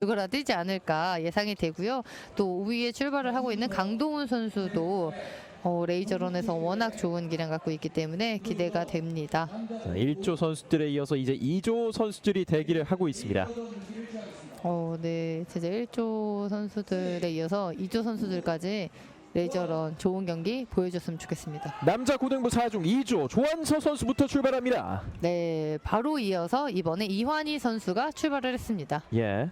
누구라 뛰지 않을까 예상이 되고요. 또 5위에 출발을 하고 있는 강동훈 선수도 어, 레이저런에서 워낙 좋은 기량 갖고 있기 때문에 기대가 됩니다. 자, 1조 선수들에 이어서 이제 2조 선수들이 대기를 하고 있습니다. 어, 네, 제제 1조 선수들에 이어서 2조 선수들까지 레이저런 좋은 경기 보여줬으면 좋겠습니다. 남자 고등부 4중 2조 조한서 선수부터 출발합니다. 네, 바로 이어서 이번에 이환희 선수가 출발을 했습니다. 예.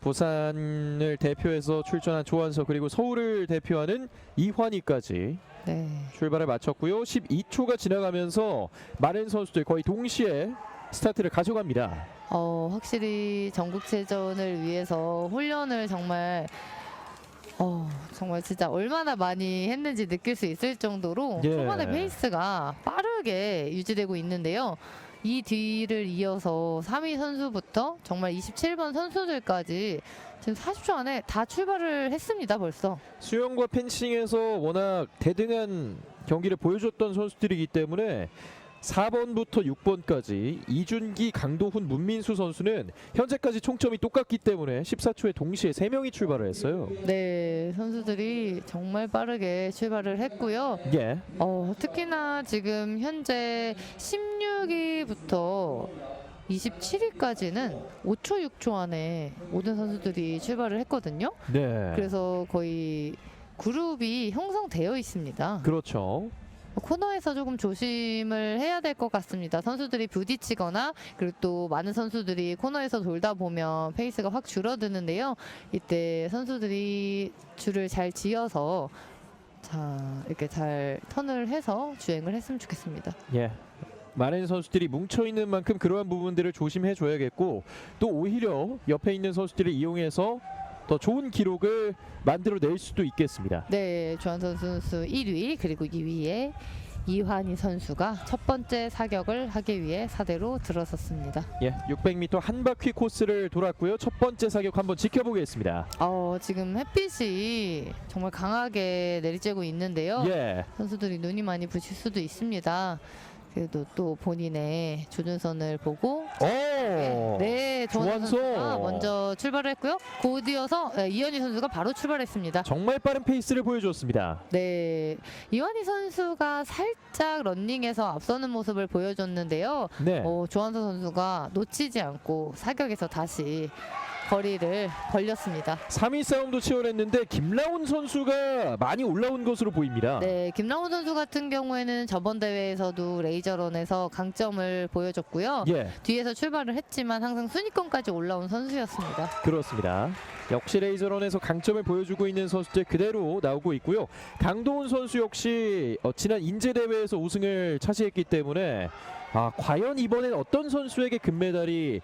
부산을 대표해서 출전한 조한서 그리고 서울을 대표하는 이환희까지 네, 출발을 마쳤고요. 12초가 지나가면서 많은 선수들 거의 동시에 스타트를 가져갑니다. 어, 확실히 전국체전을 위해서 훈련을 정말 어, 정말 진짜 얼마나 많이 했는지 느낄 수 있을 정도로 예. 초반에 페이스가 빠르게 유지되고 있는데요. 이 뒤를 이어서 3위 선수부터 정말 27번 선수들까지 지금 40초 안에 다 출발을 했습니다, 벌써. 수영과 펜싱에서 워낙 대등한 경기를 보여줬던 선수들이기 때문에 4번부터 6번까지 이준기, 강도훈, 문민수 선수는 현재까지 총점이 똑같기 때문에 14초에 동시에 3명이 출발을 했어요. 네, 선수들이 정말 빠르게 출발을 했고요. 예. 어, 특히나 지금 현재 16위부터 27위까지는 5초, 6초 안에 모든 선수들이 출발을 했거든요. 네. 그래서 거의 그룹이 형성되어 있습니다. 그렇죠. 코너에서 조금 조심을 해야 될 것 같습니다. 선수들이 부딪히거나 그리고 또 많은 선수들이 코너에서 돌다 보면 페이스가 확 줄어드는데요. 이때 선수들이 줄을 잘 지어서 자 이렇게 잘 턴을 해서 주행을 했으면 좋겠습니다. 예. 많은 선수들이 뭉쳐 있는 만큼 그러한 부분들을 조심해 줘야겠고 또 오히려 옆에 있는 선수들을 이용해서 더 좋은 기록을 만들어 낼 수도 있겠습니다. 네, 조한선 선수 1위 그리고 2위에 이환희 선수가 첫 번째 사격을 하기 위해 사대로 들어섰습니다. 예, 600m 한 바퀴 코스를 돌았고요. 첫 번째 사격 한번 지켜보겠습니다. 어, 지금 햇빛이 정말 강하게 내리쬐고 있는데요. 예. 선수들이 눈이 많이 부실 수도 있습니다. 그래도 또 본인의 조준선을 보고 오. 네, 조한선 조한선. 선수가 먼저 출발을 했고요. 곧이어서 네, 이현희 선수가 바로 출발했습니다. 정말 빠른 페이스를 보여줬습니다. 네, 이환희 선수가 살짝 런닝에서 앞서는 모습을 보여줬는데요. 네. 어, 조한선 선수가 놓치지 않고 사격에서 다시 거리를 벌렸습니다. 3위 싸움도 치열했는데 김라운 선수가 많이 올라온 것으로 보입니다. 네, 김랑훈 선수 같은 경우에는 저번 대회에서도 레이저런에서 강점을 보여줬고요. 예, 뒤에서 출발을 했지만 항상 순위권까지 올라온 선수였습니다. 그렇습니다. 역시 레이저런에서 강점을 보여주고 있는 선수들 그대로 나오고 있고요. 강도훈 선수 역시 어, 지난 인제 대회에서 우승을 차지했기 때문에 아, 과연 이번엔 어떤 선수에게 금메달이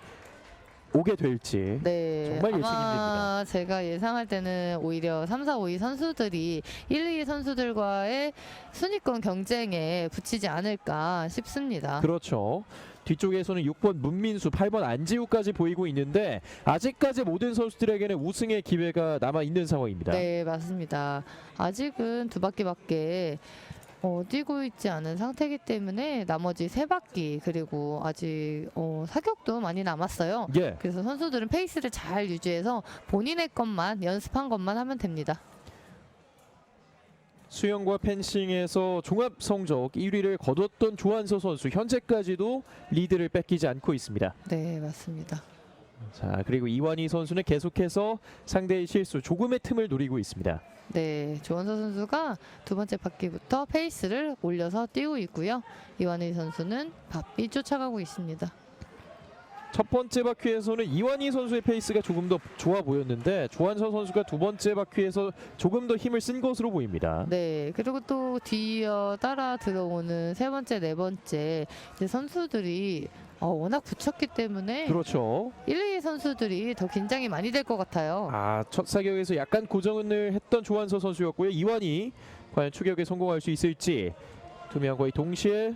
오게 될지 네, 정말 아마 제가 예상할 때는 오히려 3, 4, 5위 선수들이 1, 2위 선수들과의 순위권 경쟁에 붙이지 않을까 싶습니다. 그렇죠. 뒤쪽에서는 6번 문민수, 8번 안지우까지 보이고 있는데 아직까지 모든 선수들에게는 우승의 기회가 남아 있는 상황입니다. 네, 맞습니다. 아직은 두 바퀴밖에 어, 뛰고 있지 않은 상태이기 때문에 나머지 세 바퀴 그리고 아직 어, 사격도 많이 남았어요. 예. 그래서 선수들은 페이스를 잘 유지해서 본인의 것만 연습한 것만 하면 됩니다. 수영과 펜싱에서 종합 성적 1위를 거뒀던 조한서 선수 현재까지도 리드를 뺏기지 않고 있습니다. 네, 맞습니다. 자 그리고 이완희 선수는 계속해서 상대의 실수 조금의 틈을 노리고 있습니다. 네, 조원서 선수가 두 번째 바퀴부터 페이스를 올려서 뛰고 있고요. 이완희 선수는 바삐 쫓아가고 있습니다. 첫 번째 바퀴에서는 이완희 선수의 페이스가 조금 더 좋아 보였는데 조한서 선수가 두 번째 바퀴에서 조금 더 힘을 쓴 것으로 보입니다. 네, 그리고 또 뒤이어 따라 들어오는 세 번째, 네 번째 이제 선수들이 어, 워낙 붙였기 때문에 그렇죠. 1, 2위 선수들이 더 긴장이 많이 될 것 같아요. 아, 첫 사격에서 약간 고정을 했던 조한서 선수였고요. 이완이 과연 추격에 성공할 수 있을지 두명 거의 동시에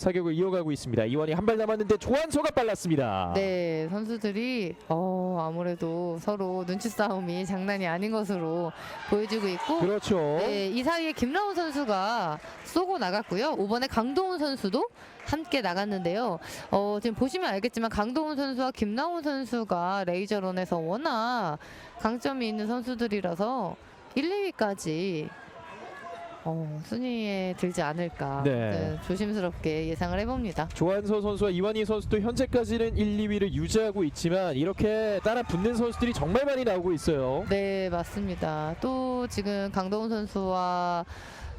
사격을 이어가고 있습니다. 이완이 한 발 남았는데 조한서가 빨랐습니다. 네, 선수들이 어, 아무래도 서로 눈치 싸움이 장난이 아닌 것으로 보여주고 있고 그렇죠. 네, 이 사이에 김라훈 선수가 쏘고 나갔고요. 5번에 강동훈 선수도 함께 나갔는데요. 어, 지금 보시면 알겠지만 강동훈 선수와 김라훈 선수가 레이저런에서 워낙 강점이 있는 선수들이라서 1, 2위까지 어, 순위에 들지 않을까 네. 네, 조심스럽게 예상을 해봅니다. 조한서 선수와 이완희 선수도 현재까지는 1, 2위를 유지하고 있지만 이렇게 따라 붙는 선수들이 정말 많이 나오고 있어요. 네, 맞습니다. 또 지금 강동훈 선수와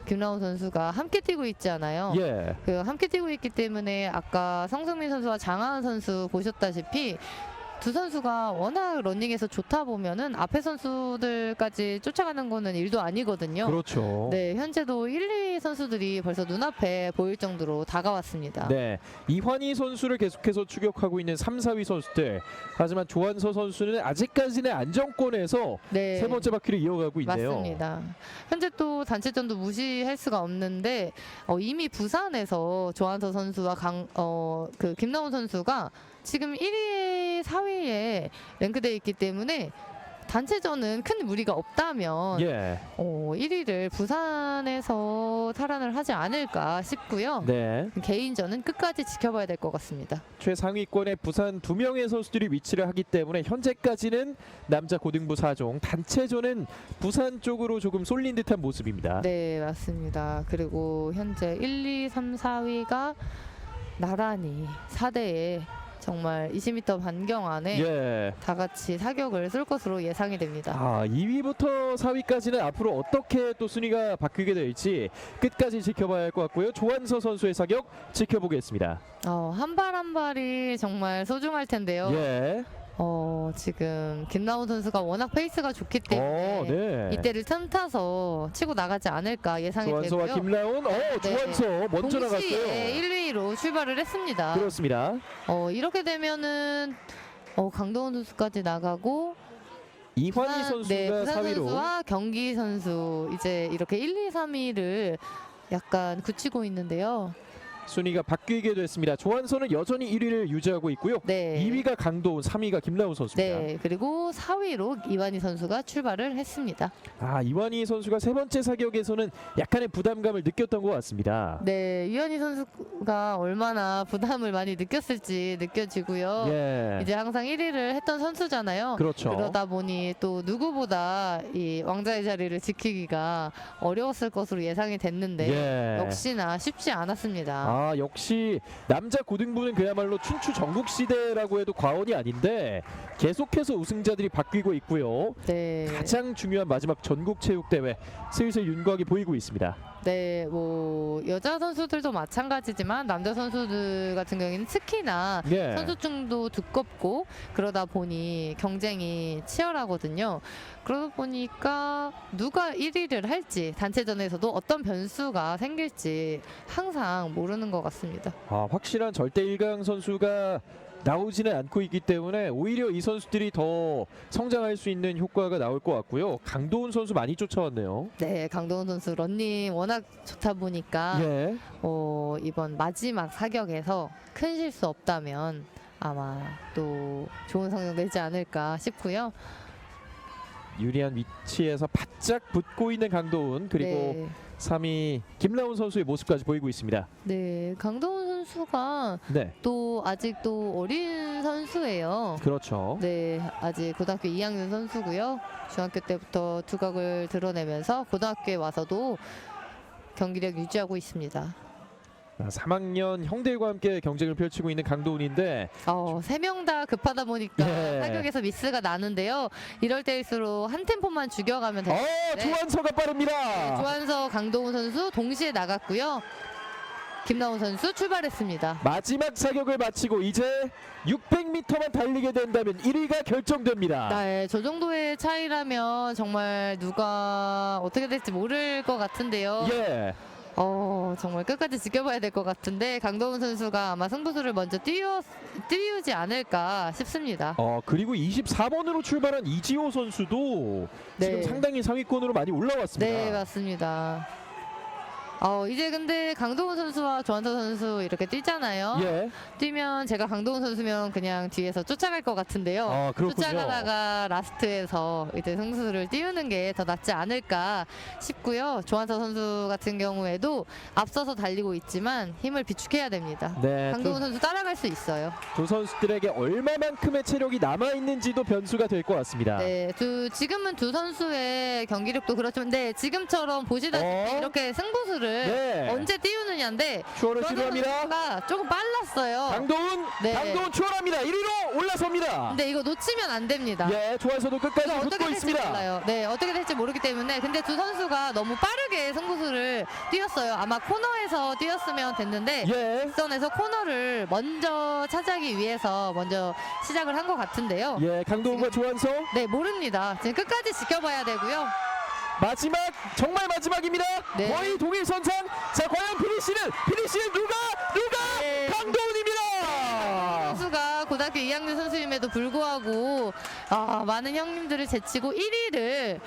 김라훈 선수가 함께 뛰고 있잖아요. 예. 그 함께 뛰고 있기 때문에 아까 성승민 선수와 장하은 선수 보셨다시피 두 선수가 워낙 러닝에서 좋다 보면은 앞에 선수들까지 쫓아가는 거는 일도 아니거든요. 그렇죠. 네, 현재도 1, 2 선수들이 벌써 눈앞에 보일 정도로 다가왔습니다. 네, 이환희 선수를 계속해서 추격하고 있는 3, 4위 선수들. 하지만 조한서 선수는 아직까지는 안정권에서 네. 세 번째 바퀴를 이어가고 있네요. 맞습니다. 현재 또 단체전도 무시할 수가 없는데 어, 이미 부산에서 조한서 선수와 강, 어, 그 김나훈 선수가 지금 1위, 4위에 랭크되어 있기 때문에 단체전은 큰 무리가 없다면 예, 어, 1위를 부산에서 탈환을 하지 않을까 싶고요. 네. 개인전은 끝까지 지켜봐야 될 것 같습니다. 최상위권에 부산 두 명의 선수들이 위치를 하기 때문에 현재까지는 남자 고등부 4종 단체전은 부산 쪽으로 조금 쏠린 듯한 모습입니다. 네, 맞습니다. 그리고 현재 1, 2, 3, 4위가 나란히 4대에 정말 20m 반경 안에 예. 다 같이 사격을 쏠 것으로 예상이 됩니다. 아, 2위부터 4위까지는 앞으로 어떻게 또 순위가 바뀌게 될지 끝까지 지켜봐야 할 것 같고요. 조한서 선수의 사격 지켜보겠습니다. 어, 한 발 한 발이 정말 소중할 텐데요. 예. 어, 지금 김나훈 선수가 워낙 페이스가 좋기 때문에 어, 네. 이때를 틈타서 치고 나가지 않을까 예상이 조한서와 되고요. 김라운, 어, 조한서 먼저 동시에 나갔어요. 1, 2위로 출발을 했습니다. 그렇습니다. 어, 이렇게 되면은 어, 강동원 선수까지 나가고 이환희 부산- 선수가 네, 부산 4위로 선수와 경기 선수 이제 이렇게 1, 2, 3위를 약간 굳히고 있는데요. 순위가 바뀌게 됐습니다. 조한서는 여전히 1위를 유지하고 있고요. 네. 2위가 강도훈, 3위가 김라운 선수입니다. 네, 그리고 4위로 이완희 선수가 출발을 했습니다. 아 이완희 선수가 세 번째 사격에서는 약간의 부담감을 느꼈던 것 같습니다. 네, 이완희 선수가 얼마나 부담을 많이 느꼈을지 느껴지고요. 예, 이제 항상 1위를 했던 선수잖아요. 그렇죠. 그러다 보니 또 누구보다 이 왕자의 자리를 지키기가 어려웠을 것으로 예상이 됐는데 예. 역시나 쉽지 않았습니다. 아 역시 남자 고등부는 그야말로 춘추 전국 시대라고 해도 과언이 아닌데 계속해서 우승자들이 바뀌고 있고요. 네, 가장 중요한 마지막 전국 체육 대회 슬슬 윤곽이 보이고 있습니다. 네, 뭐 여자 선수들도 마찬가지지만 남자 선수들 같은 경우에는 특히나 예. 선수층도 두껍고 그러다 보니 경쟁이 치열하거든요. 그러다 보니까 누가 1위를 할지 단체전에서도 어떤 변수가 생길지 항상 모르는 것 같습니다. 아, 확실한 절대 1강 선수가 나오지는 않고 있기 때문에 오히려 이 선수들이 더 성장할 수 있는 효과가 나올 것 같고요. 강도훈 선수 많이 쫓아왔네요. 네, 강동원 선수 런닝 워낙 좋다 보니까 예. 어, 이번 마지막 사격에서 큰 실수 없다면 아마 또 좋은 성적 내지 않을까 싶고요. 유리한 위치에서 바짝 붙고 있는 강도훈 그리고 네, 3위 김라운 선수의 모습까지 보이고 있습니다. 네, 강동원 선수가 네. 또 아직도 어린 선수예요. 그렇죠. 네, 아직 고등학교 2학년 선수고요. 중학교 때부터 두각을 드러내면서 고등학교에 와서도 경기력 유지하고 있습니다. 아, 3학년 형들과 함께 경쟁을 펼치고 있는 강도훈인데 어, 세 명 다 급하다 보니까 네. 사격에서 미스가 나는데요. 이럴 때일수록 한 템포만 죽여가면 어, 돼요. 네. 조한서가 빠릅니다. 조한서, 강동훈 선수 동시에 나갔고요. 김나훈 선수 출발했습니다. 마지막 사격을 마치고 이제 600m만 달리게 된다면 1위가 결정됩니다. 네, 저 정도의 차이라면 정말 누가 어떻게 될지 모를 것 같은데요. 예. 어, 정말 끝까지 지켜봐야 될 것 같은데 강동훈 선수가 아마 승부수를 먼저 띄우, 띄우지 않을까 싶습니다. 어 그리고 24번으로 출발한 이지호 선수도 지금 네. 상당히 상위권으로 많이 올라왔습니다. 네, 맞습니다. 어, 이제 근데 강동원 선수와 조한서 선수 이렇게 뛰잖아요. 예. 뛰면 제가 강동원 선수면 그냥 뒤에서 쫓아갈 것 같은데요. 아, 그렇군요. 쫓아가다가 라스트에서 이제 승수를 띄우는 게 더 낫지 않을까 싶고요. 조한서 선수 같은 경우에도 앞서서 달리고 있지만 힘을 비축해야 됩니다. 네. 두, 강동원 선수 따라갈 수 있어요. 두 선수들에게 얼마만큼의 체력이 남아 있는지도 변수가 될 것 같습니다. 네, 두, 지금은 두 선수의 경기력도 그렇지만, 네, 지금처럼 보시다시피 어? 이렇게 승부수를 네. 언제 띄우느냐인데, 추월을 시도합니다. 조금 빨랐어요. 강도훈, 네. 강도훈 추월합니다. 1위로 올라섭니다. 근데 이거 놓치면 안 됩니다. 예, 조한서도 끝까지 이거 붙고 어떻게 될지 있습니다. 몰라요. 네, 어떻게 될지 모르기 때문에 근데 두 선수가 너무 빠르게 승부수를 뛰었어요. 아마 코너에서 뛰었으면 됐는데 예. 선에서 코너를 먼저 차지하기 위해서 먼저 시작을 한 것 같은데요. 예, 강도훈과 조한서 네, 모릅니다. 지금 끝까지 지켜봐야 되고요. 마지막 정말 마지막입니다. 네. 거의 동일 선상. 자, 과연 피니시는 피니시는 누가 누가 네. 강도훈입니다. 선수가 고등학교 2학년 선수임에도 불구하고 아, 많은 형님들을 제치고 1위를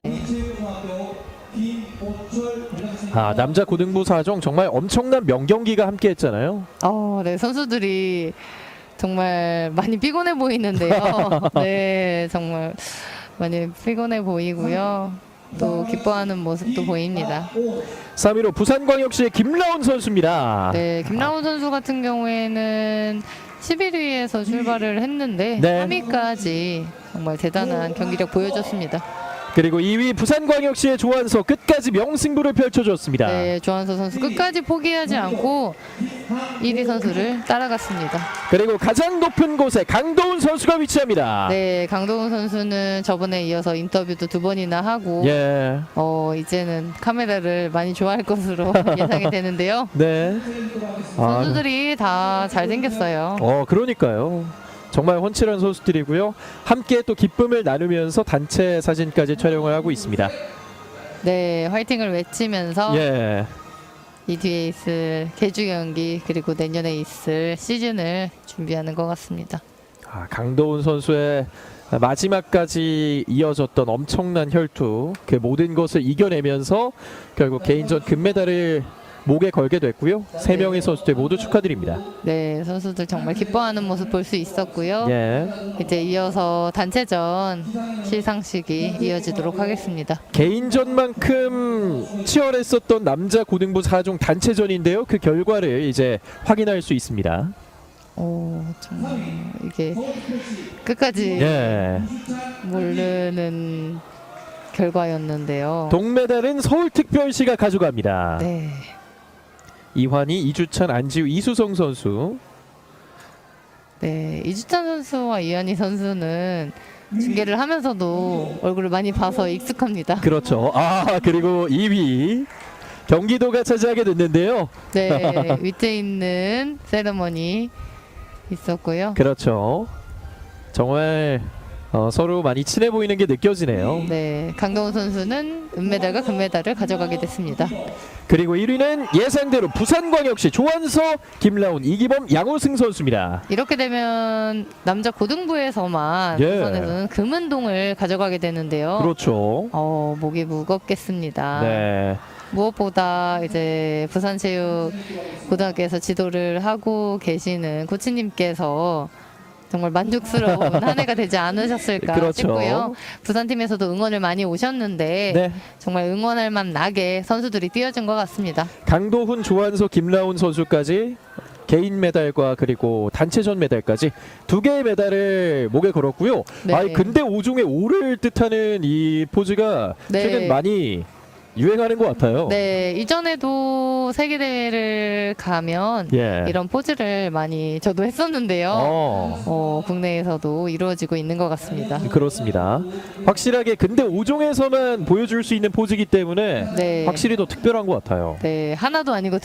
아, 남자 고등부 사정 정말 엄청난 명경기가 함께했잖아요. 어, 네, 선수들이 정말 많이 피곤해 보이는데요. 네, 정말 많이 피곤해 보이고요. 또 기뻐하는 모습도 보입니다. 3위로 부산광역시의 김라운 선수입니다. 네, 김라훈 선수 같은 경우에는 11위에서 출발을 했는데 네. 3위까지 정말 대단한 경기력 보여줬습니다. 그리고 2위 부산광역시의 조한서 끝까지 명승부를 펼쳐줬습니다. 네, 조한서 선수 끝까지 포기하지 않고 1위 선수를 따라갔습니다. 그리고 가장 높은 곳에 강도훈 선수가 위치합니다. 네, 강동훈 선수는 저번에 이어서 인터뷰도 두 번이나 하고 예. 어, 이제는 카메라를 많이 좋아할 것으로 예상이 되는데요. 네. 아, 선수들이 다 잘생겼어요. 어, 그러니까요. 정말 훤칠한 선수들이고요. 함께 또 기쁨을 나누면서 단체 사진까지 촬영을 하고 있습니다. 네, 화이팅을 외치면서 예. 이 뒤에 있을 개주 경기 그리고 내년에 있을 시즌을 준비하는 것 같습니다. 아, 강도훈 선수의 마지막까지 이어졌던 엄청난 혈투, 그 모든 것을 이겨내면서 결국 개인전 금메달을 목에 걸게 됐고요. 세 명의 선수들 모두 축하드립니다. 네, 선수들 정말 기뻐하는 모습 볼 수 있었고요. 예. 이제 이어서 단체전 시상식이 이어지도록 하겠습니다. 개인전만큼 치열했었던 남자 고등부 4종 단체전인데요. 그 결과를 이제 확인할 수 있습니다. 오, 정말 이게 끝까지 예. 모르는 결과였는데요. 동메달은 서울특별시가 가져갑니다. 네. 이환희, 이주찬, 안지우, 이수성 선수. 네, 이주찬 선수와 이한희 선수는 중계를 하면서도 얼굴을 많이 봐서 익숙합니다. 그렇죠. 아 그리고 2위 경기도가 차지하게 됐는데요. 네, 밑에 있는 세레머니 있었고요. 그렇죠. 정말 어, 서로 많이 친해 보이는 게 느껴지네요. 네, 강동원 선수는 은메달과 금메달을 가져가게 됐습니다. 그리고 1위는 예상대로 부산광역시 조한서, 김라운, 이기범, 양호승 선수입니다. 이렇게 되면 남자 고등부에서만 예. 부산에서는 금은동을 가져가게 되는데요. 그렇죠. 어, 목이 무겁겠습니다. 네. 무엇보다 이제 부산체육 고등학교에서 지도를 하고 계시는 코치님께서 정말 만족스러운 한 해가 되지 않으셨을까 그렇죠. 싶고요. 부산팀에서도 응원을 많이 오셨는데 네. 정말 응원할 만 나게 선수들이 뛰어준 것 같습니다. 강도훈, 조한서, 김라운 선수까지 개인 메달과 그리고 단체전 메달까지 두 개의 메달을 목에 걸었고요. 네. 아니 근데 오종의 오를 뜻하는 이 포즈가 네. 최근 많이 유행하는 것 같아요. 네, 이전에도 세계 대회를 가면 예. 이런 포즈를 많이 저도 했었는데요. 어. 어, 국내에서도 이루어지고 있는 것 같습니다. 그렇습니다. 확실하게 근데 5종에서만 보여줄 수 있는 포즈이기 때문에 네, 확실히 더 특별한 것 같아요. 네 하나도 아니고